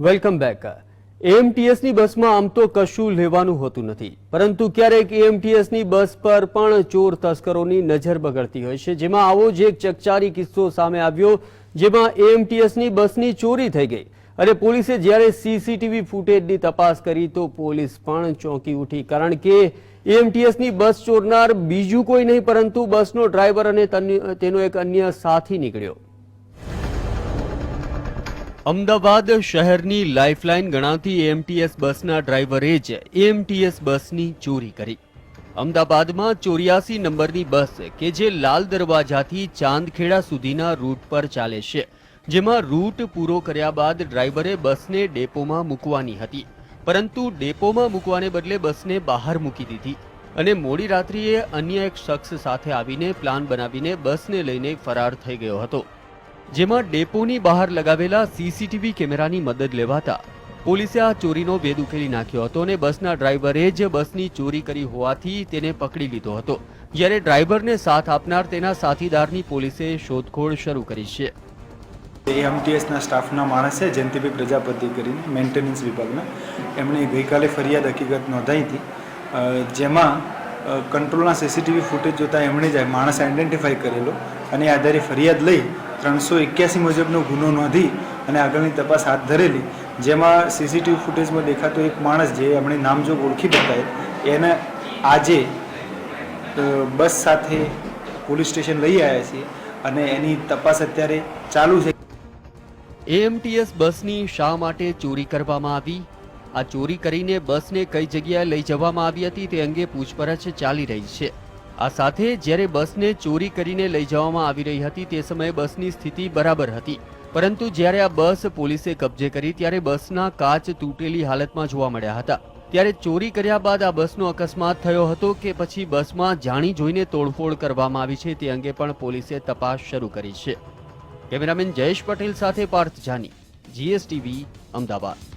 Welcome back એએમટીએસની બસમાં આમ તો કશું લેવાનું હોતું નથી. પરંતુ ક્યારેક એએમટીએસની બસ પર પણ ચોર તસ્કરોની નજર બગડતી હોય છે. જેમાં આવો જ એક ચકચારી કિસ્સો સામે આવ્યો, જેમાં એએમટીએસની બસની ચોરી થઈ ગઈ. અને પોલીસે જ્યારે સીસીટીવી ફૂટેજની તપાસ કરી તો પોલીસ પણ ચોંકી ઉઠી. કારણ કે એએમટીએસની બસ ચોરનાર બીજું કોઈ નહીં, પરંતુ બસનો ડ્રાઈવર અને તેનો એક અન્ય સાથી નીકળ્યો. અમદાવાદ શહેરની લાઇફલાઇન ગણાતી એએમટીએસ બસના ડ્રાઈવરે જ એએમટીએસ બસની ચોરી કરી. અમદાવાદમાં ચોર્યાસી નંબરની બસ કે જે લાલ દરવાજાથી ચાંદખેડા સુધીના રૂટ પર ચાલે છે, જેમાં રૂટ પૂરો કર્યા બાદ ડ્રાઈવરે બસને ડેપોમાં મૂકવાની હતી. પરંતુ ડેપોમાં મૂકવાને બદલે બસને બહાર મૂકી દીધી અને મોડી રાત્રિએ અન્ય એક શખ્સ સાથે આવીને પ્લાન બનાવીને બસને લઈને ફરાર થઈ ગયો હતો. જેમાં ડેપોની બહાર લગાવેલા સીસીટીવી કેમેરાની મદદ લેવાતા પોલીસે આ ચોરીનો ભેદ ઉકેલી નાખ્યો હતો અને બસના ડ્રાઈવરે જ બસની ચોરી કરી હોવાથી તેને પકડી લીધો હતો. જ્યારે ડ્રાઈવરને સાથ આપનાર તેના સાથીદારની પોલીસે શોધખોળ શરૂ કરી છે. એમટીએસના સ્ટાફના માણસ છે જયંતિભાઈ પ્રજાપતિ કરીને મેન્ટેનન્સ વિભાગના એમણે ગઈકાલે ફરિયાદ હકીકત નોંધાઈ હતી. જેમાં કંટ્રોલના સીસીટીવી ફૂટેજ જોતાં એમણે જ માણસે આઈડેન્ટિફાઈ કરેલો અને આધારે ફરિયાદ લઈ ત્રણસો એક્યાસી મુજબનો ગુનો નોંધી અને આગળની તપાસ હાથ ધરેલી. જેમાં સીસીટીવી ફૂટેજમાં દેખાતો એક માણસ જે એમણે નામજોગ ઓળખી બતાવે એને આજે બસ સાથે પોલીસ સ્ટેશન લઈ આવ્યા છીએ અને એની તપાસ અત્યારે ચાલુ છે. એએમટીએસ બસની શા માટે ચોરી કરવામાં આવી? આ ચોરી કરીને બસને કઈ જગ્યાએ લઈ જવામાં આવી હતી તે અંગે પૂછપરછ ચાલી રહી છે. આ સાથે જ્યારે બસને ચોરી કરીને લઈ જવામાં આવી રહી હતી તે સમયે બસની સ્થિતિ બરાબર હતી. પરંતુ જ્યારે આ બસ પોલીસે કબજે કરી ત્યારે બસના કાચ તૂટેલી હાલતમાં જોવા મળ્યા હતા. ત્યારે ચોરી કર્યા બાદ આ બસનો અકસ્માત થયો હતો કે પછી બસમાં જાણી જોઈને તોડફોડ કરવામાં આવી છે તે અંગે પણ પોલીસે તપાસ શરૂ કરી છે. કેમેરામેન જયેશ પટેલ સાથે પાર્થ જાની, જીએસટીવી, અમદાવાદ.